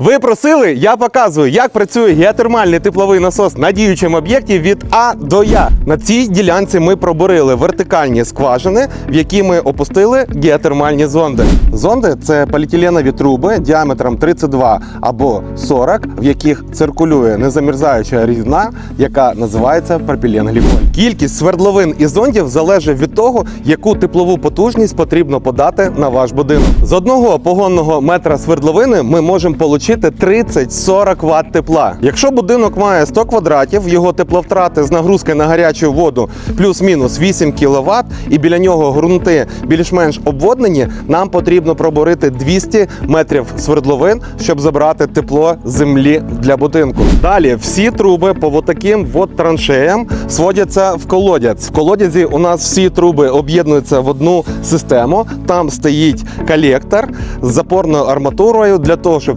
Ви просили, я показую, як працює геотермальний тепловий насос на діючому об'єкті від А до Я. На цій ділянці ми пробурили вертикальні скважини, в які ми опустили геотермальні зонди. Зонди це поліетиленові труби діаметром 32 або 40, в яких циркулює незамерзаюча рідина, яка називається пропіленгліколь. Кількість свердловин і зондів залежить від того, яку теплову потужність потрібно подати на ваш будинок. З одного погонного метра свердловини ми можемо отримати 30-40 Вт тепла. Якщо будинок має 100 квадратів, його тепловтрати з нагрузкою на гарячу воду плюс-мінус 8 кВт, і біля нього ґрунти більш-менш обводнені, нам потрібно пробурити 200 метрів свердловин, щоб забрати тепло землі для будинку. Далі всі труби по таким вот траншеям сводяться в колодязь. В колодязі у нас всі труби об'єднуються в одну систему. Там стоїть колектор з запорною арматурою для того, щоб